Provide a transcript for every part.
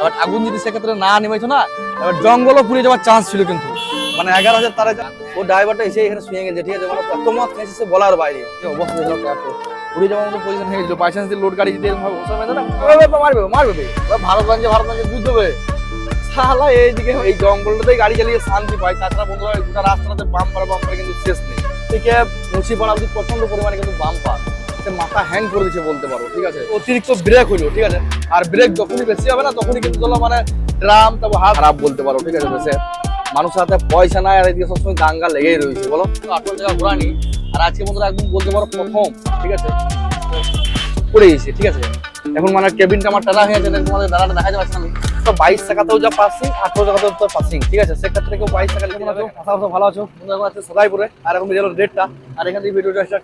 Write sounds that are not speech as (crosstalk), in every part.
এবার আগুন যদি সেক্ষেত্রে না নেমেছো না এবার জঙ্গলও পুড়ে যাওয়ার চান্স ছিল কিন্তু। মানে এগারো হাজার তারা ও ড্রাইভারটা এসে এখানে শুয়ে গেছে ঠিক আছে? মানে এত মত খেয়েছে বলার বাইরে। অবস্থা দেখলাম ট্রাকটা পুড়ে যাওয়ার মতো পজিশন হয়ে গেছিল। বাই চান্স লোড গাড়ি যদি এরকম ভাবে রয়েছে না মারবে মারবে ভারতগঞ্জে ভারতগঞ্জে যুদ্ধ হবে। শালা এইদিকে এই জঙ্গলটাতেই গাড়ি চালিয়ে শান্তি পাই তাছাড়া বন্ধুরা গোটা রাস্তাটাতে বাম পারে কিন্তু শেষ নেই। থেকে মুন্সিপাড়া অব্দি প্রচণ্ড পরিমাণে কিন্তু বাম পা মাথা হ্যাং করে দিচ্ছে বলতে পারো, ঠিক আছে? অতিরিক্ত ব্রেক হইল, ঠিক আছে? আর ব্রেক যখনই বেশি হবে না, তখনই কিন্তু চলো মানে ড্রাম তারপর হাত খারাপ বলতে পারো, ঠিক আছে? বেশি। মানুষের হাতে পয়সা নাই আর এদিকে সবসময় দাঙ্গা লেগেই রয়েছে, বলো? আটল জায়গা ঘোরানি আর আজকে বন্ধুরা একদম বলতে পারো প্রথম, ঠিক আছে? পড়ে গেছে, ঠিক আছে? এখন মানে কেবিনটা আমার টানা হয়ে যাচ্ছে, তোমাদের দাঁড়াটা দেখা যাচ্ছে আমি। তো বাইশ টাকাতেও যা পাসিং ঠিক আছে? সেক্ষেত্রে কেউ বাইশ টাকা আশা ভালো আছো। বন্ধুরা আছে সদাইপুরে, আর এখন বেরোলো আর এখান থেকে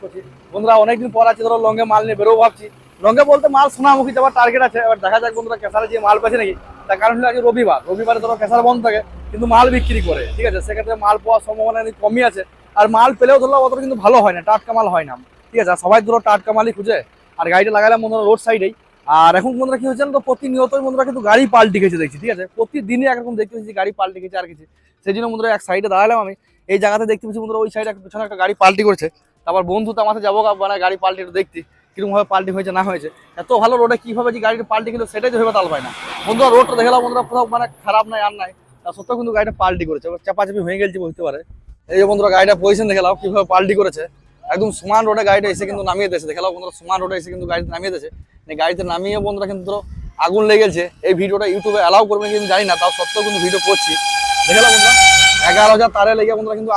করছি। বন্ধুরা, অনেকদিন পর আছে, ধরো লঙ্গে মাল নিয়ে বেরোবো ভাবছি। লঙ্গে বলতে মাল সোনামুখী যাওয়ার টার্গেট আছে। এবার দেখা যাক বন্ধুরা কেসারে যে মাল পাচ্ছে নাকি। তার কারণ হলো আজকে রবিবার। রবিবারে ধরো কেসার বন্ধ থাকে, কিন্তু মাল বিক্রি করে, ঠিক আছে? সেক্ষেত্রে মাল পাওয়ার সম্ভাবনা কমই আছে। আর মাল পেলেও ধরো অতটা কিন্তু ভালো হয় না, টাটকা মাল হয় না। ঠিক আছে? সবাই ধরো টাটকা মালই খুঁজে। আর গাড়িটা লাগালাম বন্ধুরা রোড সাইডেই আর এখন বন্ধুরা কি হচ্ছে না তো? প্রতিনিয়তই বন্ধুরা কিন্তু গাড়ি পাল্টি গেছে দেখছি, ঠিক আছে? প্রতিদিনই একরকম দেখতে পাচ্ছি গাড়ি পাল্টি গেছে আর কিছু। সেই জন্য বন্ধুরা এক সাইডে দাঁড়ালাম আমি। এই জায়গাতে দেখতে পাচ্ছি বন্ধুরা ওই সাইডে পিছনে একটা গাড়ি পাল্টি করেছে। তারপর বন্ধু তো আমাকে যাব মানে গাড়ি পাল্টি একটু দেখতে কীরকম ভাবে পাল্টি হয়েছে, না হয়েছে। এত ভালো রোডে কীভাবে যে গাড়িটা পাল্টি গেলো, সেটাই তো ভেবে তাল পায় না। বন্ধুরা রোডটা দেখলাম বন্ধুরা, কোথাও মানে খারাপ নাই, আর নাই। তা সত্ত্বেও কিন্তু গাড়িটা পাল্টি করেছে। চাপাচাপি হয়ে গেছে বুঝতে পারে। এই যে বন্ধুরা গাড়িটা পজিশন দেখলাম, কীভাবে পাল্টি করেছে। একদম সমান রোডে গাড়িটা এসে কিন্তু নামিয়ে দিয়েছে। দেখলাম বন্ধুরা, সমান রোডে এসে কিন্তু গাড়িতে নামিয়ে দিয়েছে। গাড়িতে নামিয়ে বন্ধুরা কিন্তু আগুন লেগেছে এই ভিডিওটা ইউটিউবে অ্যালাউ করবে কিন্তু জানি না, তাও সত্ত্বেও কিন্তু ভিডিও করছি। দেখলাম বন্ধুরা, এগারো হাজার তারে লেগে বন্ধুরা কিন্তু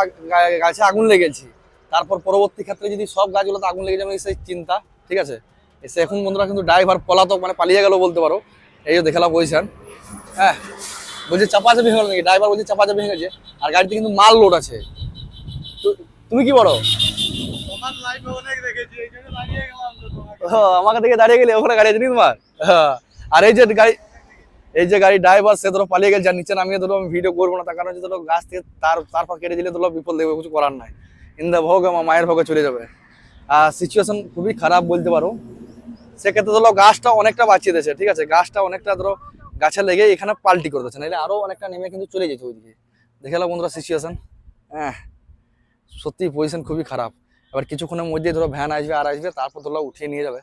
গাছে আগুন লেগেছে তারপর পরবর্তী ক্ষেত্রে যদি সব গাছগুলোতে আগুন লেগে যাবে সেই চিন্তা, ঠিক আছে? এসে এখন বন্ধুরা কিন্তু ড্রাইভার পলাতক মানে পালিয়ে গেল বলতে পারো। এই যে দেখালাম পজিশন হ্যাঁ বলছে চাপা চাপি হয়ে গেল নাকি? ড্রাইভার বলছে চাপা চাপি হয়ে গেছে। আর গাড়িতে কিন্তু মাল লোড আছে। তু- তুমি কি বলো? ও, আমাকে দেখে দাঁড়িয়ে গেলে ওখানে গাড়ি আছে নি তোমার। আর এই যে গাড়ি এই যে গাড়ি ড্রাইভার সে ধরো পালিয়ে গেছে যার নিচে নামিয়ে ধরো আমি ভিডিও করব না তার কারণ ধরো গাছ থেকে তার তারপর কেটে দিলে ধরো বিপদ দেখবে কিছু করার নাই। ইন্দা ভোগ আমার মায়ের ভোগে চলে যাবে। আর সিচুয়েশন খুবই খারাপ বলতে পারো। সেক্ষেত্রে ধরো গাছটা অনেকটা বাঁচিয়ে দিয়েছে ঠিক আছে? গাছটা অনেকটা ধরো গাছে লেগে এখানে পাল্টি করে দিচ্ছে নাহলে আরও অনেকটা নেমে কিন্তু চলে যেত ওইদিকে। দেখে বন্ধুরা সিচুয়েশন হ্যাঁ। সত্যি পজিশন খুবই খারাপ। এবার কিছুক্ষণের মধ্যে ধরো ভ্যান আসবে আর আসবে তারপর ধরো উঠিয়ে নিয়ে যাবে।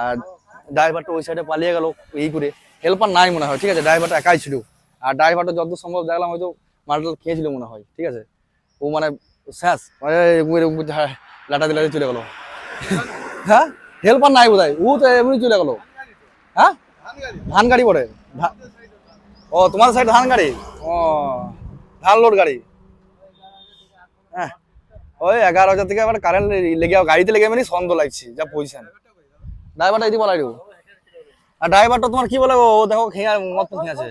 আর ড্রাইভারটা ওই সাইডে পালিয়ে গেল এই করে হেল্পার নাই মনে হয় ঠিক আছে? ড্রাইভারটা একাই ছিল। আর ড্রাইভারটা যত সম্ভব দেখলাম হয়তো মালটাল খেয়েছিল মনে হয় ঠিক আছে? ও মানে শেষ। মানে এরকম এরকম করে হ্যাঁ, লাটা দিলে চলে গেল। হ্যাঁ? হেল্পার নাই বোধ ও তো এমনি চলে গেল। হ্যাঁ? ধান গাড়ি পড়ে। ও তোমার সাইড ধান গাড়ি? ও ধান লোড গাড়ি। হ্যাঁ। ওই এগারো হাজার থেকে আবার কারেন্ট লেগে গাড়িতে লেগে মানে সন্দেহ লাগছে, যা পজিশন ড্রাইভারটা এদিকে বলাই দেবো। আর ড্রাইভারটা তোমার কি বলে ও দেখো খেয়ে মত খেয়ে আছে।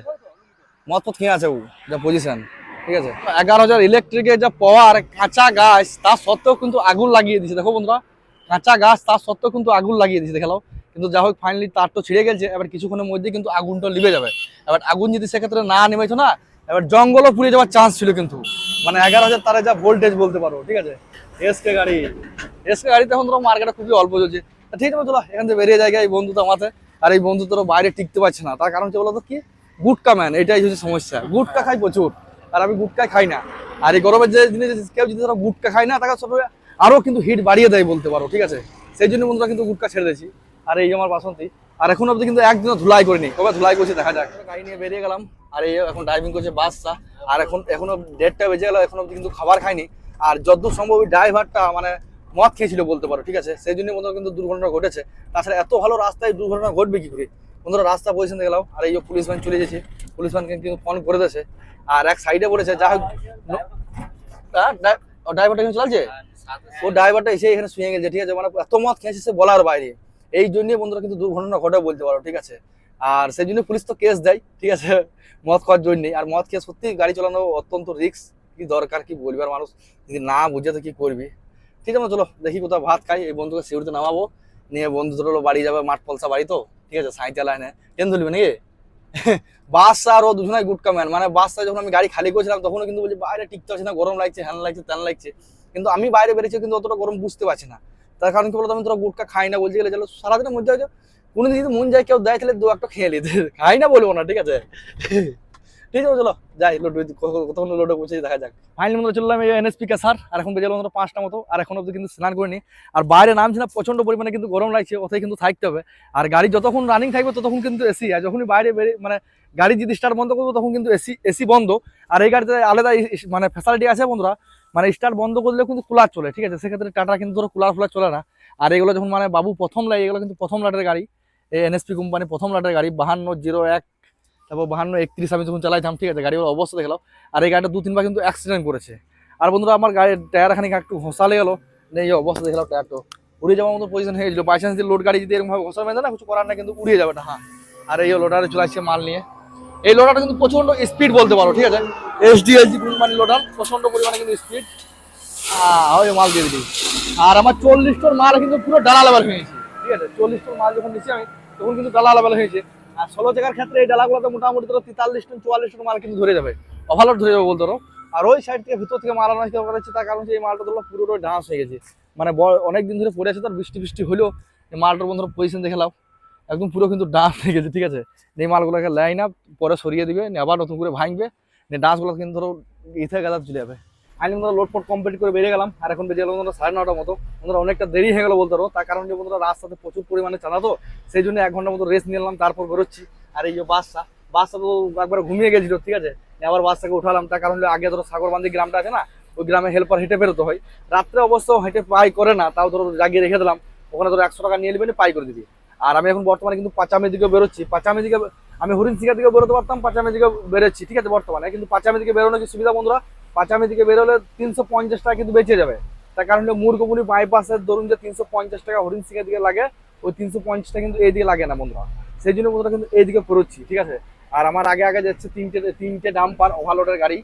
মত খেয়ে আছে ও, যা পজিশন ঠিক আছে? এগারো হাজার ইলেকট্রিকের যা পাওয়ার কাঁচা গাছ, তা সত্ত্বেও কিন্তু আগুন লাগিয়ে দিছে দেখো বন্ধুরা, কাঁচা গাছ তার সত্ত্বেও কিন্তু আগুন লাগিয়ে দিছে দেখাল। কিন্তু যা হোক ফাইনালি তার তো ছিঁড়ে গেছে। এবার কিছুক্ষণের মধ্যে কিন্তু আগুনটা লিবে যাবে। এবার আগুন যদি সেক্ষেত্রে না নেমেছো না, এবার জঙ্গলও পুড়ে যাওয়ার চান্স ছিল কিন্তু। মানে এগারো হাজার তারে যা ভোল্টেজ বলতে পারো, ঠিক আছে? এসকে গাড়ি। এসকে গাড়ি তখন ধরো মার্কেটে খুবই অল্প চলছে। ঠিক আছে, চলো, এখান থেকে বেরিয়ে যায় এই বন্ধু তো আমাতে আর এই বন্ধু তোর বাইরে টিকতে পারছে না। তার কারণ কি বলতো কি? গুটকা ম্যান এটাই হচ্ছে সমস্যা। গুটকা খাই প্রচুর, আর আমি গুটকা খাই না। আর এই গরমের যে জিনিস কেউ যদি ধরো গুটকা খায় না, তাকে সব আরও কিন্তু হিট বাড়িয়ে দেয় বলতে পারো, ঠিক আছে? সেই জন্য বন্ধুরা কিন্তু গুটকা ছেড়ে দিয়েছি। আর এই আমার বাসন্তী আর এখন অব্দি কিন্তু একদিনও ধুলাই করিনি। কবে ধুলাই করছে দেখা যাক। গাড়ি নিয়ে বেরিয়ে গেলাম আর এই এখন ড্রাইভিং করছে বাসটা আর এখন এখনও ডেটটা বেজে গেল এখন অব্দি কিন্তু খাবার খাইনি। আর যতদূর সম্ভব ওই ড্রাইভারটা মানে মদ খেয়েছিল বলতে পারো ঠিক আছে? সেই জন্য বন্ধুরা কিন্তু দুর্ঘটনা ঘটেছে। তাছাড়া এত ভালো রাস্তায় দুর্ঘটনা ঘটবে কি করে? বন্ধুরা রাস্তা পজিশন গেলাম আর এই যে পুলিশ ভ্যান চলে গেছে পুলিশ ভ্যান কিন্তু ফোন করে দিয়েছে। আর এক সাইডে পড়েছে যা হোক ড্রাইভারটা কিন্তু চলছে ও ড্রাইভারটা এসে এখানে শুয়ে গেছে ঠিক আছে? মানে এত মদ খেয়েছে সে বলার বাইরে। এই জন্যই বন্ধুরা কিন্তু দুর্ঘটনা ঘটে বলতে পারো, ঠিক আছে? আর সেই জন্য পুলিশ তো কেস দেয়, ঠিক আছে? মদ খাওয়ার জন্যই আর মদ খেয়ে সত্যি গাড়ি চালানো অত্যন্ত রিস্ক কি দরকার, কি বলবি আর মানুষ? যদি না বুঝে তো কি করবি? ঠিক আছে চলো দেখি কোথাও ভাত খাই, এই বন্ধুকে সিউড়িতে নামাবো। নিয়ে বন্ধু ধরো বাড়ি যাবে, মাঠ পলসা বাড়ি তো, ঠিক আছে? সাঁইতে লাইনে ট্রেন ধরবি নাকি? (laughs) বাসা আর ও দুজনাই গুটকা ম্যান মানে বাসটা যখন আমি গাড়ি খালি করেছিলাম, তখনও কিন্তু বলছি, বাইরে টিকতে পারছি না, গরম লাগছে হ্যান লাগছে ত্যান লাগছে। কিন্তু আমি বাইরে বেরিয়েছি, কিন্তু অতটা গরম বুঝতে পারছি না। তার কারণ কি বলতো, আমি তোরা গুটকা খাই না বলতে গেলে চলো, সারাদিনের মধ্যে হয়তো কোনোদিন যদি মন যায় কেউ দেয়, তাহলে দু একটা খেয়ে নিতে (laughs) খাই না বলব না, ঠিক আছে? (laughs) ঠিক আছে চলো, যাই, লোড, কতক্ষণ লোডে পৌঁছে দেখা যাক। ফাইনালি মতো চললাম এই এনএসপি কাসার আর এখন বেজে মতো পাঁচটা মতো, আর এখন অব্দি কিন্তু স্নান করিনি। আর বাইরে নামছি না প্রচণ্ড পরিমাণে কিন্তু গরম লাগছে ওথায় কিন্তু থাকতে হবে। আর গাড়ি যতক্ষণ রানিং থাকবে, ততক্ষণ কিন্তু এসি আর যখনই বাইরে বেরিয়ে মানে গাড়ি যদি স্টার্ট বন্ধ করব, তখন কিন্তু এসি এসি বন্ধ। আর এই গাড়িতে আলাদা মানে ফ্যাসিলিটি আছে বন্ধুরা মানে স্টার্ট বন্ধ করলেও কিন্তু কুলার চলে, ঠিক আছে? সেক্ষেত্রে টাটা কিন্তু ধরো কুলার ফুলার চলে না। আর এগুলো যখন মানে বাবু প্রথম লাগে এগুলো কিন্তু প্রথম লাটের গাড়ি। এই এনএসপি কোম্পানি প্রথম লাটের গাড়ি, বাহান্ন জিরো এক, তারপর বাহান্ন একত্রিশ, আমি যখন চালাইতাম, ঠিক আছে? গাড়ির অবস্থা দেখলাম। আর এই গাড়িটা দু, তিনবার কিন্তু অ্যাক্সিডেন্ট করেছে। আর বন্ধুরা, আমার গাড়ির টায়ার খানিক একটু ঘষালে গেলো। এই অবস্থা দেখলাম টায়ারটা উড়ে যাওয়ার মতো পজিশন হয়ে গেছিল। বাই চান্স লোড গাড়ি যদি এরকম ভাবে ঘষা মেঁধে না, কিছু করার না কিন্তু উড়িয়ে যাবে না হ্যাঁ। আর এই লোডারে চলে আসছে মাল নিয়ে। এই লোডারটা কিন্তু প্রচণ্ড স্পিড বলতে পারো, ঠিক আছে? এসডিএলজি কোম্পানি লোডার প্রচণ্ড পরিমাণে কিন্তু স্পিড ওই মাল দিয়ে দিলি। আর আমার চল্লিশ টন মাল কিন্তু পুরো ডালা লেভেল হয়েছে, ঠিক আছে? চল্লিশ টন মাল যখন নিচ্ছি আমি, তখন কিন্তু ডালা লেভেল হয়েছে। আর ষোলো জায়গার ক্ষেত্রে এই ডালাগুলোতে মোটামুটি ধরো তেতাল্লিশ টন চুয়াল্লিশ টন মাল কিন্তু ধরে যাবে। ওভারলোড ধরে যাবে বলতে পারো। আর ওই সাইড থেকে ভিতর থেকে মাল আনা হচ্ছে তার কারণ এই মালটা ধরো পুরোটাই ডান্স হয়ে গেছে। মানে অনেক দিন ধরে পড়ে আছে, তার বৃষ্টি বৃষ্টি হলেও মালটার বন্ধুরা পজিশন দেখলাম একদম পুরো কিন্তু ডান্স হয়ে গেছে, ঠিক আছে? এই মালগুলোকে লাই না পরে সরিয়ে দিবে আবার নতুন করে ভাঙবে ডান্সগুলো কিন্তু ধরো ইথে গাদা চলে যাবে। আমি বন্ধুরা লোড ফোট কমপ্লিট করে বেরিয়ে গেলাম, আর এখন বেরিয়ে গেলাম বন্ধুরা সাড়ে নটার মতো। বন্ধুরা অনেকটা দেরি হয়ে গেলো বলতে পারো, তার কারণ যে বন্ধুরা রাস্তাতে প্রচুর পরিমাণে চালাতো সেই জন্য এক ঘণ্টার মতো রেস্ট নিলাম তারপর বেরোচ্ছি। আর এই যে বাসটা বাসটা তো একবার ঘুমিয়ে গেছিল, ঠিক আছে? আবার বাসটাকে উঠালাম, তার কারণ আগে ধরো সাগরবান্ধি গ্রামটা আছে না, ওই গ্রামে হেল্পার হেঁটে বেরোতে হয়। রাত্রে অবশ্য হেঁটে পাই করে না, তাও ধরো জাগিয়ে রেখে দিলাম, ওখানে ধরো একশো টাকা নিয়ে নেবেন পাই করে দিবি। আর আমি এখন বর্তমানে কিন্তু পাঁচামের দিকে বেরোচ্ছি। পাঁচামের দিকে আমি হরিণ শিকার দিকে বেরোতে পারতাম, পাঁচামের দিকে বেরোচ্ছি। ঠিক আছে বর্তমানে, কিন্তু পাঁচামের দিকে বেরোনো কি সুবিধা বন্ধুরা? পাঁচামের দিকে বেরোলে তিনশো পঞ্চাশ টাকা কিন্তু বেঁচে যাবে। তার কারণ হলো মুরগুমুনি বাইপাসের ধরুন যে তিনশো পঞ্চাশ টাকা হরিণ শিকার দিকে লাগে, ওই তিনশো পঞ্চাশ টাকা কিন্তু এই দিকে লাগে না বন্ধুরা। সেই জন্য বন্ধুরা কিন্তু এই দিকে বেরোচ্ছি, ঠিক আছে? আর আমার আগে আগে যাচ্ছে তিনটে তিনটে ডাম্পার ওভারলোডের গাড়ি।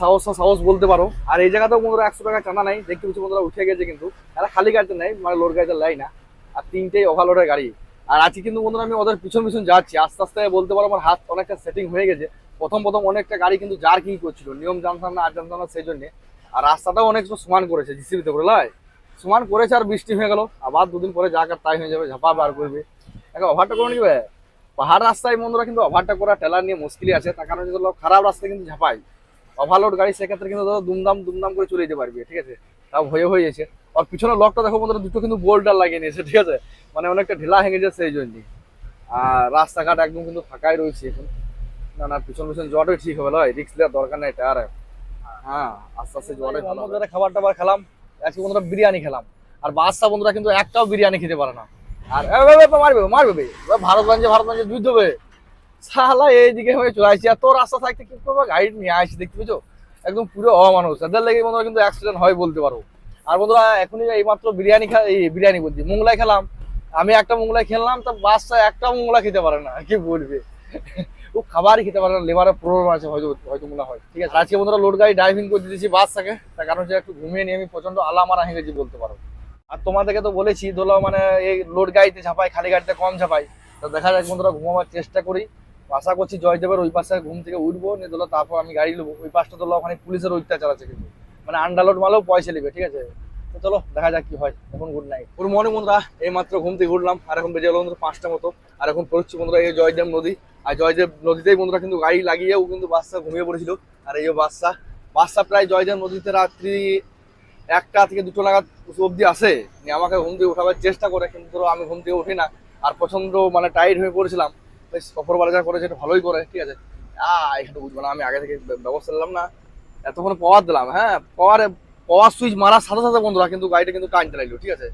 সাহস সাহস বলতে পারো। আর এই জায়গাতেও বন্ধুরা একশো টাকা চাঁদা নাই, দেখতে পাচ্ছি বন্ধুরা, উঠে গেছে কিন্তু। এরা খালি গাড়িতে নেই মানে লোড গাড়িতে লাই না। আর তিনটেই ওভারলোডের গাড়ি। আর আজকে কিন্তু বন্ধুরা আমি ওদের পিছন পিছন যাচ্ছি। আস্তে আস্তে বলতে পারো আমার হাত অনেকটা সেটিং হয়ে গেছে। প্রথম প্রথম অনেকটা গাড়ি কিন্তু জার্কিং করছিল, নিয়ম জানতাম না, আর জানতাম না সেই জন্য। আর রাস্তাটাও অনেক সমান করেছে জিসিবিতে করে লাই সমান করেছে আর বৃষ্টি হয়ে গেল। আবার দুদিন পরে যা কার তাই হয়ে যাবে, ঝাপা বার করবে। এখন ওভারটা করে নিবে পাহাড় রাস্তায় বন্ধুরা কিন্তু ওভারটা করা টেলার নিয়ে মুশকিলই আছে, তার কারণে যদি খারাপ রাস্তায় কিন্তু ঝাপাই ওভারলোড গাড়ি সেক্ষেত্রে কিন্তু ধরো দুমদাম দুমদাম করে চলে যেতে পারবে, ঠিক আছে? তাও ভয়ে হয়ে গেছে আর পিছনে লকটা দেখো বন্ধুরা দুটো কিন্তু বোল্ডার লাগিয়ে নিয়েছে ঠিক আছে? মানে অনেকটা ঢিলা হয়ে গেছে সেই জন্যই আর রাস্তাঘাট একদম কিন্তু ফাঁকাই রয়েছে এখন। না না পিছন পিছন জটই ঠিক হবে লয় রিক্স নেওয়ার দরকার নেই টায়ারে। হ্যাঁ আস্তে আস্তে ভালো খাবার টাবার খেলাম। আজকে বন্ধুরা বিরিয়ানি খেলাম। আর বাদশা বন্ধুরা কিন্তু একটাও বিরিয়ানি খেতে পারে না। আর মারবে মারবে ভারতগঞ্জে ভারতগঞ্জে যুদ্ধ হবে শালা এইদিকে হয়ে চলে আসছি আর তোর রাস্তা থাকতে কি করব? গাড়ি নিয়ে আসছি দেখতে পেয়েছ? একদম পুরো অমানুষ। এদের লেগে বন্ধুরা কিন্তু অ্যাক্সিডেন্ট হয় বলতে পারো। আর বন্ধুরা, এখনই এইমাত্র বিরিয়ানি খা এই বিরিয়ানি বলছি, মোংলাই খেলাম। আমি একটা মোংলাই খেললাম, তো বাচ্চা একটা মোংলা খেতে পারে না, কি বলবে? ও খাবারই খেতে পারে না লেবারের প্রবলেম আছে, হয়তো হয়তো মনে হয়, ঠিক আছে? আজকে বন্ধুরা লোড গাড়ি ড্রাইভিং করে দিয়েছি বাসটাকে তার কারণ হচ্ছে একটু ঘুমিয়ে নিয়ে আমি প্রচণ্ড আলামারা হয়ে গেছি বলতে পারো। আর তোমাদেরকে তো বলেছি, ধরো মানে এই লোড গাড়িতে ঝাপাই খালি গাড়িতে কম ঝাপাই তো দেখা যাক বন্ধুরা, ঘুমাবার চেষ্টা করি। আশা করছি জয়দেবের ওই পাশে ঘুম থেকে উঠবো, নিয়ে ধরো তারপর আমি গাড়ি নেব, ওই পাশটা ধরো ওখানে পুলিশের অত্যাচার আছে কিন্তু। মানে আন্ডারলোড মালেও পয়সা নেবে, ঠিক আছে? তো চলো, দেখা যাক কি হয়। এখন গুড নাইট গুড মর্নিং বন্ধুরা এই মাত্র ঘুম থেকে ঘুরলাম আর এখন বেজে গেলো বন্ধুরা পাঁচটা মতো। আর এখন পড়ছি বন্ধুরা এই জয়দেব নদী। আর জয়দেব নদীতেই বন্ধুরা কিন্তু গাড়ি লাগিয়েও কিন্তু বাচ্চা ঘুমিয়ে পড়েছিল। আর এই যে বাচ্চা বাচ্চা প্রায় জয়দেব নদীতে রাত্রি একটা থেকে দুটো নাগাদ অবধি আসে। আমাকে ঘুম থেকে উঠাবার চেষ্টা করে, কিন্তু ধরো আমি ঘুম থেকে উঠি না। আর প্রচণ্ড মানে টাইট হয়ে পড়েছিলাম। বেশ অপরবেলা যা করেছে, এটা ভালোই করে, ঠিক আছে? আহ, এখানে বুঝব না, আমি আগে থেকে ব্যবস্থা নিলাম না। এতক্ষণ পাওয়ার দিলাম হ্যাঁ পাওয়ারে পাওয়ার সুইচ মারার সাথে সাথে বন্ধুরা কিন্তু গাড়িটা কিন্তু টাইম চালাইলো ঠিক আছে?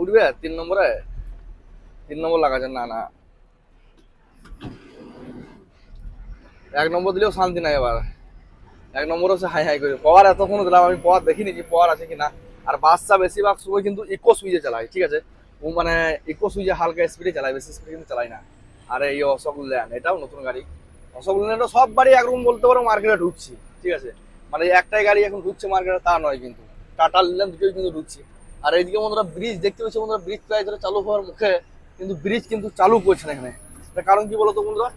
উঠবে? তিন নম্বরে? তিন নম্বর লাগাচ্ছে, না না। এক নম্বর দিলেও শান্তি নাই এবার এক নম্বর হচ্ছে হাই হাই করে। পাওয়ার এতক্ষণ দিলাম, আমি পাওয়ার দেখিনি যে পাওয়ার আছে কিনা। আর বাসটা বেশিরভাগ সময় কিন্তু ইকো সুইচে চালায়, ঠিক আছে? ও মানে ইকো সুইচে হালকা স্পিডে চালায়, বেশি স্পিডে কিন্তু চালায় না। আর, এই অশোক ল্যান্ড, এটাও নতুন গাড়ি। অশোক ল্যান্ডও সব গাড়ি একরকম বলতে পারো মার্কেটে ঢুকছি, ঠিক আছে? মানে একটাই গাড়ি এখন ঢুকছে মার্কেটে তা নয় কিন্তু। টাটা ল্যান্ড দুটোই কিন্তু ঢুকছে। আর এইদিকে বন্ধুরা ব্রিজ দেখতে পাচ্ছি বন্ধুরা ব্রিজ প্রায় ধরে চালু হওয়ার মুখে কিন্তু ব্রিজ কিন্তু চালু করছে না এখানে। কারণ কি বলতো বন্ধুরা?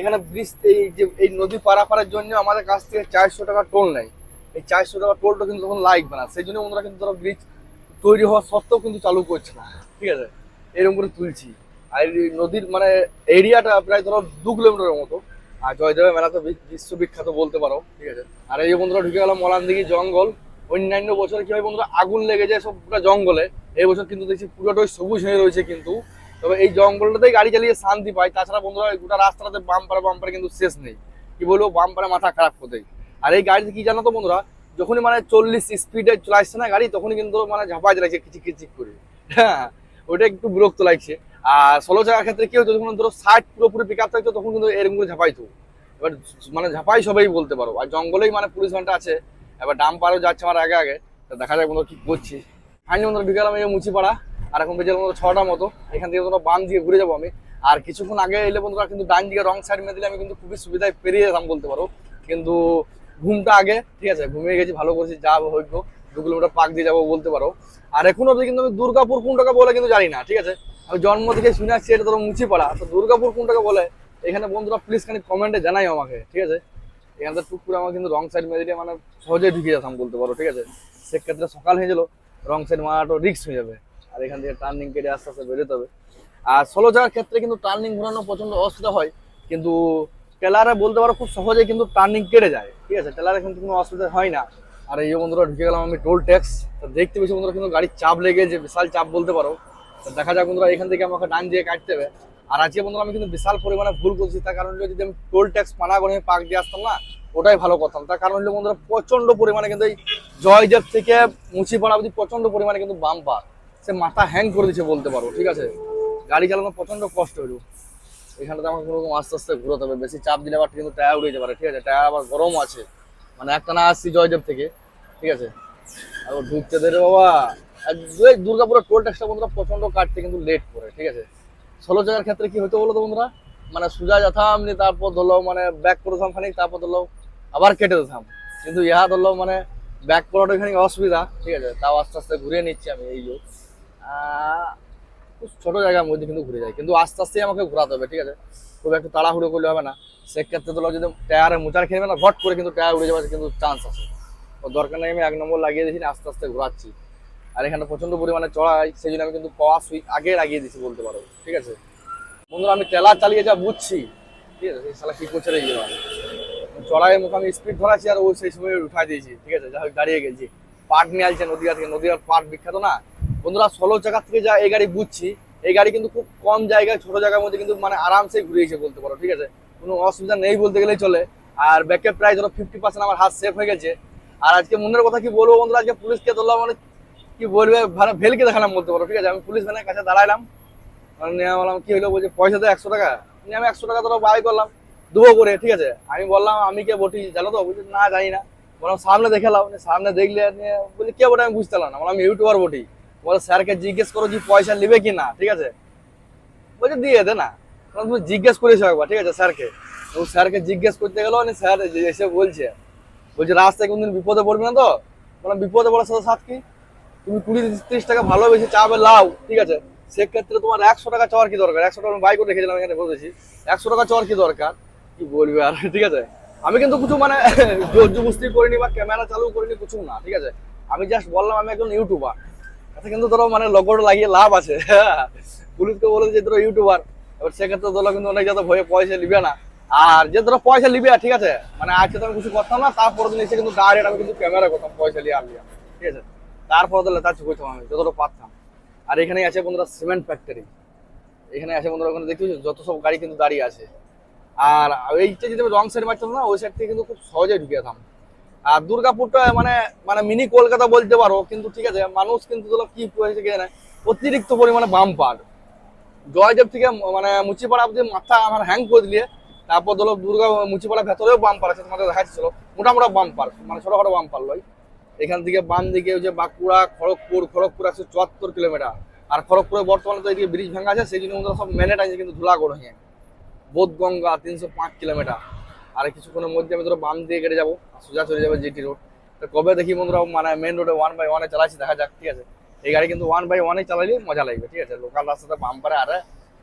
এখানে ব্রিজ এই যে, এই নদী পারাপারের জন্য আমাদের কাছ থেকে চারশো টাকা টোল নেয়। এই চারশো টাকা টোলটা কিন্তু তখন লাগবে না সেই জন্য বন্ধুরা কিন্তু ধরো ব্রিজ তৈরি হওয়া সত্ত্বেও কিন্তু চালু করছে না। ঠিক আছে? এরকম করে তুলছি। আর নদীর মানে এরিয়াটা প্রায় ধরো দু কিলোমিটারের মতো। আর জয়দেবের মেলা তো বিশ্ববিখ্যাত বলতে পারো, ঠিক আছে? আর এই বন্ধুরা ঢুকে গেলাম মলান দিঘি জঙ্গল। অন্যান্য বছর কি হয় বন্ধুরা, আগুন লেগে যায় সব পুরো জঙ্গলে। এই বছর কিন্তু দেখছি পুরোটাই সবুজ হয়ে রয়েছে কিন্তু। তবে এই জঙ্গলটাতেই গাড়ি চালিয়ে শান্তি পাই তাছাড়া বন্ধুরা গোটা রাস্তাটাতে বাম্পারে বাম্পারে কিন্তু শেষ নেই। কি বলব বাম্পারে মাথা খারাপ করে দেয় আর এই গাড়িতে কি জানো তো বন্ধুরা, যখনই মানে চল্লিশ স্পিডে চলে আসছে না গাড়ি, তখনই কিন্তু মানে ঝাঁপাই লাগছে কিচিক কিচিক করে। হ্যাঁ ওইটা একটু বিরক্ত লাগছে। আর ষোলো চাকার ক্ষেত্রে কি হতো যখন ধরো ষাট পুরোপুরি পিক আপ থাকতো তখন কিন্তু এরকম করে ঝাঁপাইতো এবার মানে ঝাঁপাই সবাই বলতে পারো। আর জঙ্গলেই মানে পুলিশ ঘণ্টা আছে। এবার ডাম পারও যাচ্ছে আমার আগে আগে। দেখা যাক বন্ধু কি করছি। ফাইনালি বন্ধুরা বিকাল আমি মুচিপাড়া, আর এখন বেজে বন্ধুরা ছটা মতো। এখান থেকে তোমরা বাম দিকে ঘুরে যাব আমি। আর কিছুক্ষণ আগে এলে বন্ধুরা কিন্তু ডান দিকে রং সাইড মেরে দিলে আমি কিন্তু খুবই সুবিধায় পেরিয়ে যেতাম বলতে পারো। কিন্তু ঘুমটা আগে, ঠিক আছে? ঘুমিয়ে গেছি, ভালো করেছি, যা হইতো দু কিলোমিটার পাক দিয়ে যাব বলতে পারো। আর এখন অবধি কিন্তু আমি দুর্গাপুর কোনটাকে বলে কিন্তু জানি না, ঠিক আছে? আমি জন্ম থেকে শুনে আসছি, এটা ধরো মুচিপাড়া তো দুর্গাপুর কোনটাকে বলে? এখানে বন্ধুরা প্লিজ খানি কমেন্টে জানাই আমাকে, ঠিক আছে? এখান থেকে টুক আমার কিন্তু রং সাইড মেরে মানে সহজে ঢুকে যেতাম বলতে পারো, ঠিক আছে? সেক্ষেত্রে সকাল হয়ে গেলো, রং সাইড মারাটা রিক্স হয়ে যাবে। আর এখান থেকে টার্নিং কেটে আস্তে আস্তে বেরোতে হবে। আর ষোলো জায়গার ক্ষেত্রে কিন্তু টার্নিং ঘোরানো প্রচণ্ড অসুবিধা হয়, কিন্তু টেলারে বলতে পারো খুব সহজে কিন্তু টার্নিং কেটে যায়, ঠিক আছে? টেলারে কিন্তু কোনো অসুবিধা হয় না। আর এই বন্ধুরা ঢুকে গেলাম আমি টোল ট্যাক্স দেখতে পেয়েছি বন্ধুরা কিন্তু গাড়ির চাপ লেগে যে বিশাল চাপ বলতে পারো। তো দেখা যাক বন্ধুরা, এখান থেকে আমাকে ডান দিয়ে কাটতে হবে। আর আজকে বন্ধুরা আমি কিন্তু বিশাল পরিমাণে ভুল করছি, তার কারণ হলো যদি আমি টোল ট্যাক্স পানা করে পাক দিয়ে আসতাম না, ওটাই ভালো করতাম তার কারণ হলো বন্ধুরা প্রচণ্ড পরিমাণে কিন্তু এই জয়দেব থেকে মুচিপাড়া অবধি প্রচণ্ড পরিমাণে কিন্তু বাম্পার সে মাথা হ্যাং করে দিচ্ছে বলতে পারো, ঠিক আছে? গাড়ি চালানো প্রচণ্ড কষ্ট হইল এখানটাতে আমাকে কোনো রকম আস্তে আস্তে ঘুরোতে হবে, বেশি চাপ দিলে আবার কিন্তু টায়ার উড়ে যেতে পারে, ঠিক আছে? টায়ার আবার গরম আছে। মানে একটা না আসছি জয়দেব থেকে, ঠিক আছে? আর ঢুকতে দেবে বাবা। দুর্গাপুরের টোল ট্যাক্সটা বন্ধুরা প্রচণ্ড কাটতে কিন্তু লেট করে ঠিক আছে? ষোলো জায়গার ক্ষেত্রে কি হতো বলো তো বন্ধুরা? মানে সোজা যেতাম নিয়ে তারপর ধরলো মানে ব্যাক করে দিতাম খানিক তারপর ধরলো আবার কেটে দিতাম কিন্তু ইহা ধরলো মানে ব্যাক করাটা খানিক অসুবিধা ঠিক আছে? তাও আস্তে আস্তে ঘুরিয়ে নিচ্ছি আমি এই যে। আহ, খুব ছোট জায়গার মধ্যে কিন্তু ঘুরে যায় কিন্তু আস্তে আস্তে আমাকে ঘোরাতে হবে ঠিক আছে? খুব একটু তাড়াহুড়ো করলে হবে না। সেক্ষেত্রে ধরো যদি টায়ারে মোচার খেয়ে না ঘট করে কিন্তু টায়ার উড়ে যাওয়ার কিন্তু চান্স আছে। তো দরকার নেই আমি এক নম্বর লাগিয়ে দিয়েছি আস্তে আস্তে ঘোরাচ্ছি। আর এখানে প্রচণ্ড পরিমাণে চড়াই সেই জন্য আমি কিন্তু পাওয়ার সুইচ আগে লাগিয়ে দিয়েছি বলতে পারো, ঠিক আছে? বন্ধুরা, আমি টেলার চালিয়ে যা বুঝছি, ঠিক আছে? সেই শালা কি করছে মুখ আমি স্পিড ধরাচ্ছি আর ও সেই সময় উঠাই দিয়েছি, ঠিক আছে? হোক, দাঁড়িয়ে গেছি। পাট নিয়ে আসছে নদীয়া থেকে, নদীয়ার পাট বিখ্যাত না? বন্ধুরা, ষোলো জায়গা থেকে যা এই গাড়ি বুঝছি, এই গাড়ি কিন্তু খুব কম জায়গায়, ছোট জায়গার মধ্যে কিন্তু মানে আরামসে ঘুরিয়েছে বলতে পারো, ঠিক আছে? কোনো অসুবিধা নেই বলতে গেলেই চলে। আর ব্যাকের প্রায় ধরো ফিফটি পার্সেন্ট আমার হাত সেফ হয়ে গেছে। আর আজকে মনের কথা কি বলব বন্ধুরা, আজকে পুলিশকে ধরলাম মানে কি বলবে? ভালো ভেলকে দেখালাম বলতে পারো, ঠিক আছে? আমি পুলিশ ভ্যানের কাছে দাঁড়াইলাম। নিয়ে বললাম, কি হলো বলছে, পয়সা তো একশো টাকা। নিয়ে আমি একশো টাকা ধরো বাই করলাম, দুবো করে, ঠিক আছে? আমি বললাম, আমি কে বটি, জানো তো? বলছি, না, জানি না। বললাম, সামনে দেখে লাও সামনে দেখলে নিয়ে বলি কে বটে? আমি বুঝতে পারলাম না। বললাম ইউটিউবার বটি। বলে স্যারকে জিজ্ঞেস করো যে পয়সা নেবে কি না, ঠিক আছে? বলছে, দিয়ে দে না। তুমি জিজ্ঞেস করেছ একবার, ঠিক আছে, স্যারকে? তো স্যারকে জিজ্ঞেস করতে গেলো স্যার এসে বলছে। বলছে, রাস্তায় কোনদিন বিপদে পড়বি না তো? বললাম, বিপদে পড়ার সাথে সাথ কি? তুমি কুড়ি তিরিশ টাকা ভালোবেসে চাবে লাও, ঠিক আছে? সেক্ষেত্রে তোমার একশো টাকা চাওয়ার কি দরকার? একশো টাকা বাই করে রেখেছিলাম এখানে বলেছি একশো টাকা চাওয়ার কি দরকার? কি বলবে আর, ঠিক আছে? আমি কিন্তু কিছু মানে (laughs) জোর জবস্তি করিনি বা ক্যামেরা চালু করিনি, কিছু না, ঠিক আছে? আমি জাস্ট বললাম, আমি একজন ইউটিউবার তাতে কিন্তু ধরো মানে লগোটা লাগিয়ে লাভ আছে। (laughs) পুলিশকে বলে যে ধরো ইউটিউবার এবার সেক্ষেত্রে ধরো কিন্তু অনেক যাতে ভয়ে পয়সা নিবে না। আর যে ধরো পয়সা নিবে ঠিক আছে? মানে আজকে তো আমি কিছু করতাম না তারপর দিন এসে কিন্তু ডাইরেক্ট আমি কিন্তু ক্যামেরা করতাম, পয়সা নিয়ে আনলাম ঠিক আছে? তারপর দিলে তার চুকইতাম আমি যতটা পারতাম। আর এখানে আছে বন্ধুরা সিমেন্ট ফ্যাক্টরি এখানে আছে বন্ধুরা ওখানে দেখতে যত সব গাড়ি কিন্তু দাঁড়িয়ে আছে। আর এইটা যদি রং সাইড মারতাম না, ওই সাইড থেকে কিন্তু খুব সহজে ঢুকে যেতাম। আর দুর্গাপুরটা মানে মানে মিনি কলকাতা বলতে পারো, কিন্তু ঠিক আছে, মানুষ কিন্তু কি হয়েছে কে জানে, অতিরিক্ত পরিমাণে বাম্পার জয়দেব থেকে মানে মুচিপাড়া অব্দি মাথা আমার হ্যাং করে দিলে, তারপর ধরো দুর্গা মুচিপাড়া ভেতরেও বাম্পার আছে, তোমাদের দেখাচ্ছিল। মোটা মোটা বাম্পার মানে ছোটখাটো বাম্পার লয়। এখান থেকে বাম দিকে যে বাঁকুড়া, খড়গপুর খড়গপুর আছে চুয়াত্তর কিলোমিটার। আর খড়গপুরে বর্তমানে তো এদিকে ব্রিজ ভাঙা আছে, সেই জন্য সব মেনেট আছে কিন্তু ধুলাগড় হয়ে। বোধ গঙ্গা, তিনশো পাঁচ কিলোমিটার। আর কিছুক্ষণের মধ্যে আমি ধরো বাম দিয়ে কেটে যাব সোজা চলে যাবে জিটি রোড তো কবে দেখি বন্ধুরা মানে মেন রোডে ওয়ান বাই ওয়ানে চালাচ্ছি দেখা যাক, ঠিক আছে। এই গাড়ি কিন্তু ওয়ান বাই ওয়ানে চালাইলে মজা লাগবে, ঠিক আছে। লোকাল রাস্তাতে বাম পারে আরে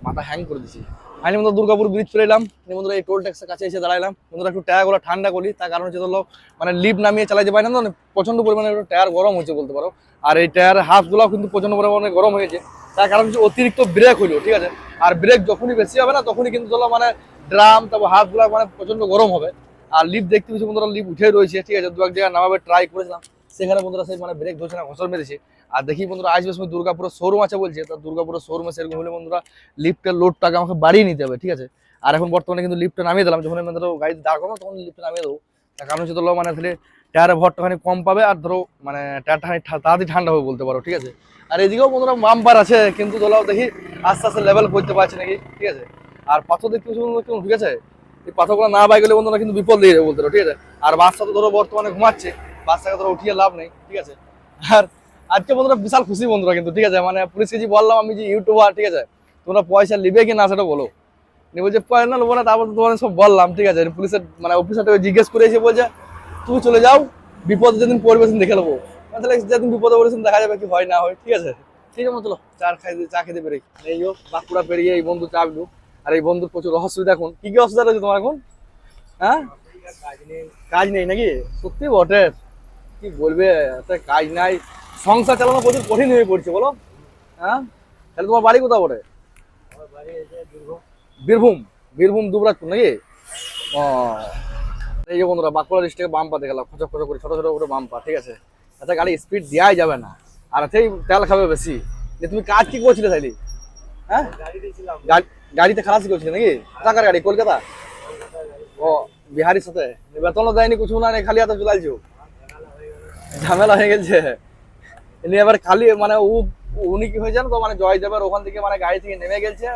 মাথা হ্যাং করে দিছি। আমি বন্ধু দুর্গাপুর ব্রিজ চলে এলাম। বন্ধুরা এই টোল ট্যাক্সের কাছে এসে দাঁড়াইলাম। বন্ধুরা একটু টায়ারগুলো ঠান্ডা করি, তার কারণ হচ্ছে ধরো মানে লিপ নামিয়ে চালাইতে পারি না তো প্রচণ্ড পরিমাণে একটু টায়ার গরম হয়েছে বলতে পারো। আর এই টায়ার হাফগুলো কিন্তু প্রচণ্ড পরিমাণে গরম হয়েছে। তার কারণ হচ্ছে অতিরিক্ত ব্রেক হলো ঠিক আছে? আর ব্রেক যখনই বেশি হবে না, তখনই কিন্তু ধরো মানে ড্রাম তারপর হাতগুলো মানে প্রচণ্ড গরম হবে। আর লিফট দেখতে পেয়েছি বন্ধুরা লিফট উঠে রয়েছে, ঠিক আছে? দু এক জায়গায় নামাবে ট্রাই করেছিলাম। সেখানে বন্ধুরা সেই মানে ব্রেক ধরছে না, ঘষর মেরেছে। আর দেখি বন্ধুরা আসবে সময় দুর্গাপুরের শোরুম আছে বলছে, তো দুর্গাপুরের শোরুমে সেরকম হলে বন্ধুরা লিফ্টের লোডটাকে আমাকে বাড়িয়ে নিতে হবে, ঠিক আছে? আর এখন বর্তমানে কিন্তু লিফটটা নামিয়ে দিলাম, যখন আমি ধরো গাড়ি দাঁড় করব, তখন লিফটটা নামিয়ে দেবো। তার কারণ হচ্ছে ধরো মানে তাহলে টায়ারের ভরটাখানি কম পাবে, আর ধরো মানে টায়ারটা খানি তাড়াতাড়ি ঠান্ডা হবে বলতে পারো, ঠিক আছে? আর এদিকেও বন্ধুরা বাম্পার আছে, কিন্তু ধরো দেখি আস্তে আস্তে লেভেল করতে পারছে নাকি, ঠিক আছে? আর পাথর দেখতে কেমন? ঠিক আছে? এই পাথরগুলো না বাই গেলে বন্ধুরা কিন্তু বিপদ দিয়ে যাবে বলতে পারো, ঠিক আছে? আর বাচ্চা তো ধরো বর্তমানে ঘুমাচ্ছে, বাচ্চাকে ধরো উঠিয়ে লাভ নেই, ঠিক আছে? আর আজকে বন্ধুরা বিশাল খুশি বন্ধুরা কিন্তু ঠিক আছে? মানে পুলিশকে যে বললাম আমি যে ইউটিউবার ঠিক আছে? তোমরা পয়সা নিবে কি না সেটা বলো। নিয়ে বলছে পয়সা না নেব না তারপর তোমার সব বললাম ঠিক আছে? পুলিশের মানে অফিসারটাকে জিজ্ঞেস করে এসে বলছে তুমি চলে যাও বিপদে যেদিন পড়বে সেদিন দেখে নেব। তাহলে যেদিন বিপদে পড়েছেন দেখা যাবে কি হয় না হয় ঠিক আছে? ঠিক আছে চলো চা খাই চা খেতে পেরে এই হোক বাঁকুড়া পেরিয়ে এই বন্ধু চা বিলু আর এই বন্ধুর প্রচুর অসুবিধা এখন কি কি অসুবিধা রয়েছে তোমার এখন? হ্যাঁ? কাজ নেই। কাজ নেই নাকি? সত্যি বটে। কি বলবে? কাজ নাই। সংসার চালানো প্রচুর কঠিন হয়ে পড়ছে, বলো। হ্যাঁ? তাহলে তোমার বাড়ি কোথাও বটে? বীরভূম। বীরভূম দুবরাজপুর নাকি? ও। এই যে বন্ধুরা, বাঁকুড়া ডিস্ট্রিক্টে পাতে গেলাম খচক খচক করে, ছোটো ছোটো করে বাম পা ঠিক আছে? আচ্ছা গাড়ি স্পিড দেওয়াই যাবে না। আর সেই তেল খাবে বেশি। যে তুমি কাজ কি করছিলে তাইলে? হ্যাঁ? গাড়ি- গাড়িতে খালাসি করছিলে নাকি? টাকার গাড়ি? কলকাতা? ও, বিহারির সাথে? বেতনও দেয়নি, কিছু না, খালি হাতে চলাইছো ঝামেলা হয়ে গেছে। নিয়ে এবার খালি মানে ও, উনি কি হয়েছেন তো মানে জয়দেবের ওখান থেকে মানে গাড়ি থেকে নেমে গেছে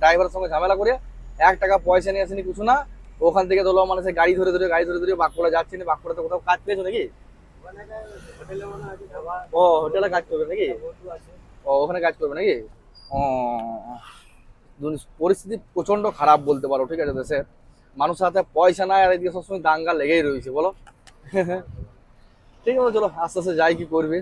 ড্রাইভারের সঙ্গে ঝামেলা করে, এক টাকা পয়সা নিয়ে আসেনি কিছু না, ওখান থেকে ধরো মানে সে গাড়ি ধরে ধরে, গাড়ি ধরে ধরে বাঁকুড়া যাচ্ছে না, বাঁকুড়াতে কোথাও কাজ পেয়েছ নাকি? ও হোটেলে কাজ করবে নাকি? ও, ওখানে কাজ করবে নাকি? ও পরিস্থিতি প্রচণ্ড খারাপ বলতে পারো, ঠিক আছে দেশে মানুষের হাতে পয়সা নাই, আর এদিকে সবসময় দাঙ্গা লেগেই রয়েছে, বলো? (laughs) ঠিক আছে, চলো, আস্তে আস্তে যাই কি করবে।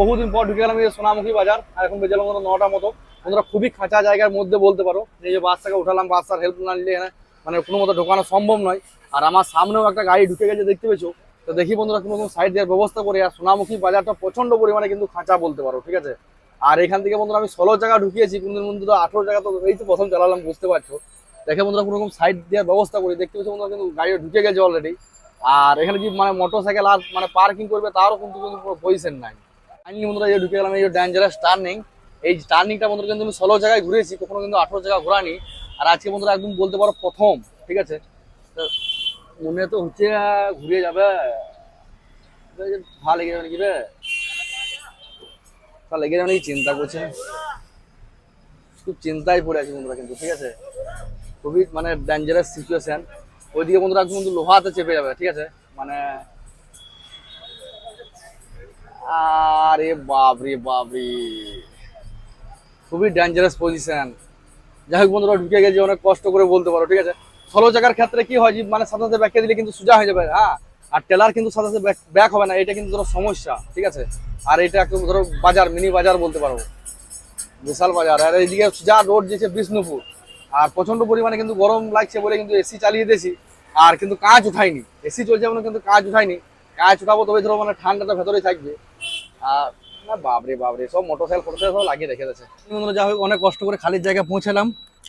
বহুদিন পর ঢুকে গেলাম এই সোনামুখী বাজার, আর এখন বেজে গেল নটা মতো। বন্ধুরা, খুবই খাঁচা জায়গার মধ্যে বলতে পারো। এই যে বাচ্চাকে উঠালাম বাচ্চার হেল্প না নিলে মানে কোনো মতো ঢোকানো সম্ভব নয়। আর আমার সামনেও একটা গাড়ি ঢুকে গেছে, দেখতে পেয়েছ? তো দেখি বন্ধুরা, কোনো রকম সাইড দেওয়ার ব্যবস্থা করে। আর সোনামুখী বাজারটা প্রচণ্ড পরিমাণে কিন্তু খাঁচা বলতে পারো, ঠিক আছে? আর এখান থেকে বন্ধুরা, আমি ষোলো জায়গা ঢুকিয়েছি। কোনদিন বন্ধুরা আঠেরো জায়গা তো এই তো প্রথম চালালাম, বুঝতে পারছ? দেখে বন্ধুরা, কোনো রকম সাইড দেওয়ার ব্যবস্থা করি। দেখতে পেয়েছ বন্ধুরা, কিন্তু গাড়ি ঢুকে গেছে অলরেডি আর এখানে যে মানে মোটর সাইকেল আর মানে পার্কিং করবে, তারও কিন্তু কোনো পজিশন নাই। ফাইনালি বন্ধুরা যে ঢুকে গেলাম, এই যে ডেঞ্জারাস টার্নিং এই টার্নিংটা বন্ধুরা কিন্তু আমি ষোলো জায়গায় ঘুরেছি, কখনো কিন্তু আঠেরো জায়গা ঘোরানি। আর আজকে বন্ধুরা একদম বলতে পারো প্রথম, ঠিক আছে? মনে তো হচ্ছে ঘুরে যাবে। ভালো লেগে যাবে নাকি রে? তা লেগে যাবে নাকি? চিন্তা করছে। খুব চিন্তায় পড়ে আছি বন্ধুরা কিন্তু, ঠিক আছে? খুবই মানে ডেঞ্জারাস সিচুয়েশন ওইদিকে বন্ধুরা কিন্তু লোহাতে চেপে যাবে, ঠিক আছে? মানে আরে বাপরে বাপরে। খুবই ডেঞ্জারাস পজিশন যাই হোক বন্ধুরা, ঢুকে গেছে, অনেক কষ্ট করে বলতে পারো, ঠিক আছে? ষোলো জায়গার ক্ষেত্রে কি হয় মানে সাথে সাথে ব্যাকে দিলে কিন্তু সোজা হয়ে যাবে হ্যাঁ? আর টেলার কিন্তু সাথে সাথে ব্যাক হবে না, এটা কিন্তু ধরো সমস্যা, ঠিক আছে? আর এটা ধরো বাজার মিনি বাজার বলতে পারব বিশাল বাজার। আর এইদিকে যা রোড দিয়েছে বিষ্ণুপুর। আর প্রচণ্ড পরিমাণে কিন্তু গরম লাগছে বলে কিন্তু এসি চালিয়ে দিয়েছি। আর কিন্তু কাজ উঠায়নি। এসি চলছে মানে কিন্তু কাজ উঠাইনি কাজ উঠাবো তবে ধরো মানে ঠান্ডাটা ভেতরেই থাকবে। আর না বাবরে বাবরে সব মোটরসাইকেল ফটোসাইকেল সব লাগিয়ে রেখে দিয়েছে। যা হোক, অনেক কষ্ট করে খালির জায়গায় পৌঁছালাম।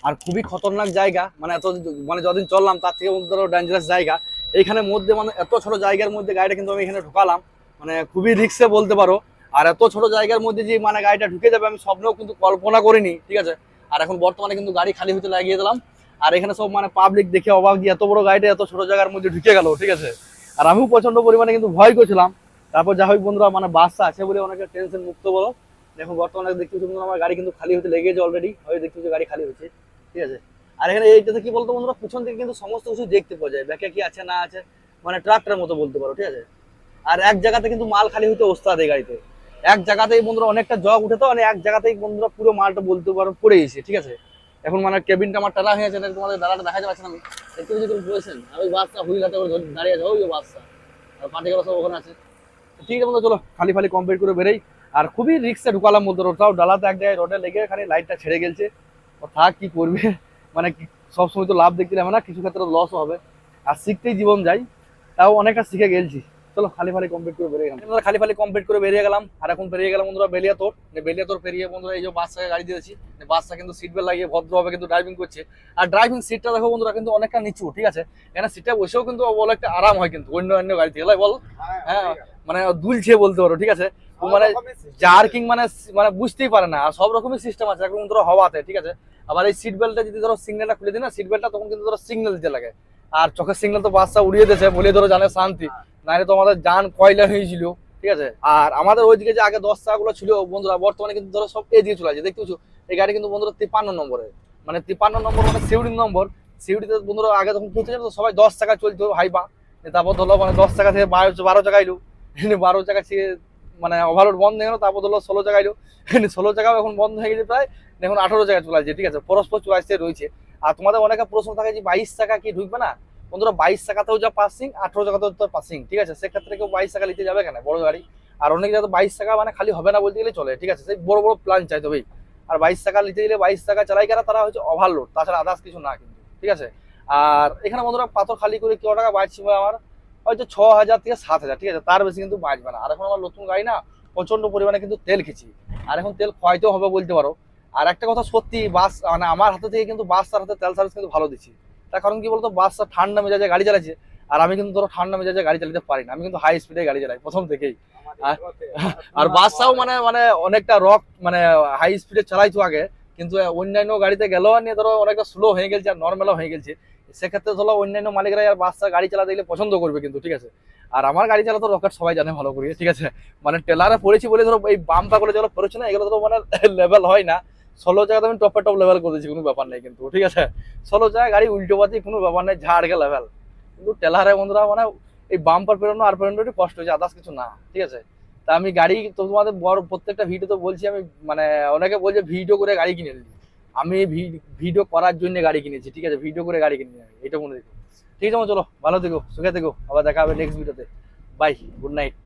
আর খুবই খতরনাক জায়গা মানে এত মানে যতদিন চললাম, তার থেকে ধরো ডেঞ্জারাস জায়গা। এইখানে মধ্যে মানে এত ছোট জায়গার মধ্যে গাড়িটা কিন্তু আমি এখানে ঢোকালাম। মানে খুবই রিক্সে বলতে পারো। আর এত ছোট জায়গার মধ্যে যে মানে গাড়িটা ঢুকে যাবে, আমি স্বপ্নেও কিন্তু কল্পনা করিনি, ঠিক আছে? আর এখন বর্তমানে কিন্তু গাড়ি খালি হতে লাগিয়ে দিলাম। আর এখানে সব মানে পাবলিক দেখে অবাক দিয়ে এত বড় গাড়িটা এত ছোট জায়গার মধ্যে ঢুকে গেল, ঠিক আছে? আর আমিও প্রচণ্ড পরিমাণে কিন্তু ভয় করছিলাম। তারপর যা হোক বন্ধুরা মানে বাসটা আছে বলে অনেকে টেনশন মুক্ত বলো। দেখুন, বর্তমানে দেখতে পাচ্ছি বন্ধুরা, আমার গাড়ি কিন্তু খালি হতে লেগেছে অলরেডি হয়তো দেখতে পাচ্ছি গাড়ি খালি হচ্ছে, ঠিক আছে? আর এখানে এইটাতে কি বলতো বন্ধুরা, পিছন থেকে কিন্তু সমস্ত কিছু দেখতে পাওয়া যায়। ব্যাকে কি আছে, না আছে মানে ট্রাক্টরের মতো বলতে পারো, ঠিক আছে? আর এক জায়গাতে কিন্তু মাল খালি হতে ওস্তাদ এই গাড়িতে। এক জায়গাতেই বন্ধুরা অনেকটা জগ উঠে তো মানে এক জায়গাতেই বন্ধুরা পুরো মালটা বলতে পারো, পড়ে গেছে, ঠিক আছে? এখন মানে কেবিনটা আমার টানা হয়ে আছে তোমাদের দাদাটা দেখা যাচ্ছে আমি পাচ্ছি তুমি বলেছেন আর ওই বাসটা হুইল হাতে করে দাঁড়িয়ে আছে, ওই বাসটা আর পার্টিগুলো সব ওখানে আছে। ঠিক আছে চলো, খালি খালি কমপ্লিট করে বেরোই। আর খুবই রিক্সে ঢুকালাম বলতে ওটাও ডালাতে এক জায়গায় রোডে লেগে খালি লাইটটা ছেড়ে গেছে ও থাক, কি করবে? (laughs) মানে সবসময় তো লাভ দেখতে হবে না, কিছু ক্ষেত্রে লসও হবে। আর শিখতেই জীবন যাই তাও অনেকটা শিখে গেছি চলো খালি খালি কমপ্লিট করে বেরিয়ে গেলাম। খালি খালি কমপ্লিট করে বেরিয়ে গেলাম। আর এখন বেরিয়ে গেলাম বন্ধুরা বেলিয়াতোর। বেলিয়াতোর পেরিয়ে বন্ধুরা এই যে বাসটাকে গাড়ি দিয়েছি বাসটা কিন্তু সিট বেল্ট লাগিয়ে ভদ্রভাবে কিন্তু ড্রাইভিং করছে। আর ড্রাইভিং সিটটা দেখো বন্ধুরা কিন্তু অনেকটা নিচু ঠিক আছে? এখানে সিটটা বসেও কিন্তু বলো একটা আরাম হয় কিন্তু অন্য অন্য গাড়ি থেকে। বল? হ্যাঁ মানে দুলছে বলতে পারো ঠিক আছে? মানে জার্কিং মানে মানে বুঝতেই পারে না আর সব রকমের সিস্টেম আছে। এখন ধরো হওয়াতে ঠিক আছে? আবার এই সিট বেল্টটা যদি ধরো সিগন্যালটা খুলে দিই না সিট বেল্টটা তখন কিন্তু ধরো সিগন্যাল দিতে লাগে। আর চোখের সিগন্যাল তো বাসটা উড়িয়ে দিয়েছে বলে ধরো জানে শান্তি। নাহলে তো আমাদের যান কয়লা হয়েছিল ঠিক আছে? আর আমাদের ওইদিকে যে আগে দশ টাকাগুলো ছিল বন্ধুরা বর্তমানে কিন্তু ধরো সব এদিকে চলে আছে দেখতে পাচ্ছ? এই গাড়ি কিন্তু বন্ধুরা তিপ্পান্ন নম্বরে মানে তিপ্পান্ন নম্বর মানে সিউড়ির নম্বর। সিউড়িতে বন্ধুরা আগে যখন কি হচ্ছে জানো তো, সবাই দশ টাকা চলতো হাইবা। তারপর ধরো মানে দশ টাকা থেকে বারো বারো টাকা এলো। বারো টাকা থেকে মানে ওভারলোড বন্ধ হয়ে গেলো তারপর ধরো ষোলো টাকা এলো। ষোলো টাকাও এখন বন্ধ হয়ে গেছে প্রায় এখন আঠারো টাকা চলে আসছে ঠিক আছে? পরস্পর চলে আসতে রয়েছে। আর তোমাদের অনেকে প্রশ্ন থাকে যে বাইশ টাকা কি ঢুকবে না? বন্ধুরা বাইশ টাকাতেও যা পাসিং আঠারো টাকাতেও তো পাসিং ঠিক আছে? সেক্ষেত্রে কেউ বাইশ টাকা নিতে যাবে কেন? বড় গাড়ি। আর অনেক যাতে বাইশ টাকা মানে খালি হবে না বলতে গেলে চলে, ঠিক আছে? সেই বড় বড় প্ল্যান চাই তবেই আর বাইশ টাকা নিতে গেলে বাইশ টাকা চালাই কারা তারা হচ্ছে ওভারলোড তাছাড়া আদার্স কিছু না কিন্তু, ঠিক আছে? আর এখানে বন্ধুরা পাথর খালি করে কত টাকা বাঁচছি আমার? হয়তো ছ হাজার থেকে সাত হাজার, ঠিক আছে? তার বেশি কিন্তু বাঁচবে না। আর এখন আমার নতুন গাড়ি না প্রচণ্ড পরিমাণে কিন্তু তেল খেছি আর এখন তেল খোয়াইতেও হবে বলতে পারো। আর একটা কথা সত্যি, বাস মানে আমার হাতে থেকে কিন্তু বাস তার হাতে তেল সার্ভিস কিন্তু ভালো দিচ্ছি। তার কারণ কি বলতো বাসটা ঠান্ডা মেজাজে গাড়ি চালাচ্ছে আর আমি কিন্তু ধরো ঠান্ডা মেজাজে গাড়ি চালাতে পারি না। আমি কিন্তু হাই স্পিডে গাড়ি চালাই, প্রথম থেকেই। আর- বাসটাও মানে মানে অনেকটা রক মানে হাই স্পিডে চালাইতো আগে, কিন্তু অন্যান্য গাড়িতে গেলেও নিয়ে ধরো অনেকটা স্লো হয়ে গেছে আর নর্মালও হয়ে গেছে সেক্ষেত্রে ধরো অন্যান্য মালিকরা আর বাসটা গাড়ি চালাতে গেলে পছন্দ করবে কিন্তু, ঠিক আছে? আর আমার গাড়ি চালাতে রকেট সবাই জানে, ভালো করে ঠিক আছে? মানে টেলারে পড়েছি বলে ধরো এই বাম্পা করে যেগুলো পড়েছে না, এগুলো ধরো মানে (laughs) লেভেল হয় না। ষোলো জায়গাতে আমি টপে টপ লেভেল করে দিচ্ছি কোনো ব্যাপার নেই কিন্তু, ঠিক আছে? ষোলো জায়গায় গাড়ি উল্টো পাতি কোনো ব্যাপার নেই ঝাড়কে লেভেল কিন্তু টেলারে বন্ধুরা মানে এই বাম্পার পেরোনো আর পেরোনো একটু কষ্ট হচ্ছে আদার্স কিছু না, ঠিক আছে? তা আমি গাড়ি তো তোমাদের বড় প্রত্যেকটা ভিডিও তো বলছি, আমি মানে অনেকে বলছে ভিডিও করে গাড়ি কিনে নিলি আমি ভিডিও করার জন্য গাড়ি কিনেছি, ঠিক আছে? ভিডিও করে গাড়ি কিনে এটা মনে রেখো। ঠিক আছে চলো, ভালো থেকো, সুখে থেকো, আবার দেখা হবে নেক্সট ভিডিওতে বাই গুড নাইট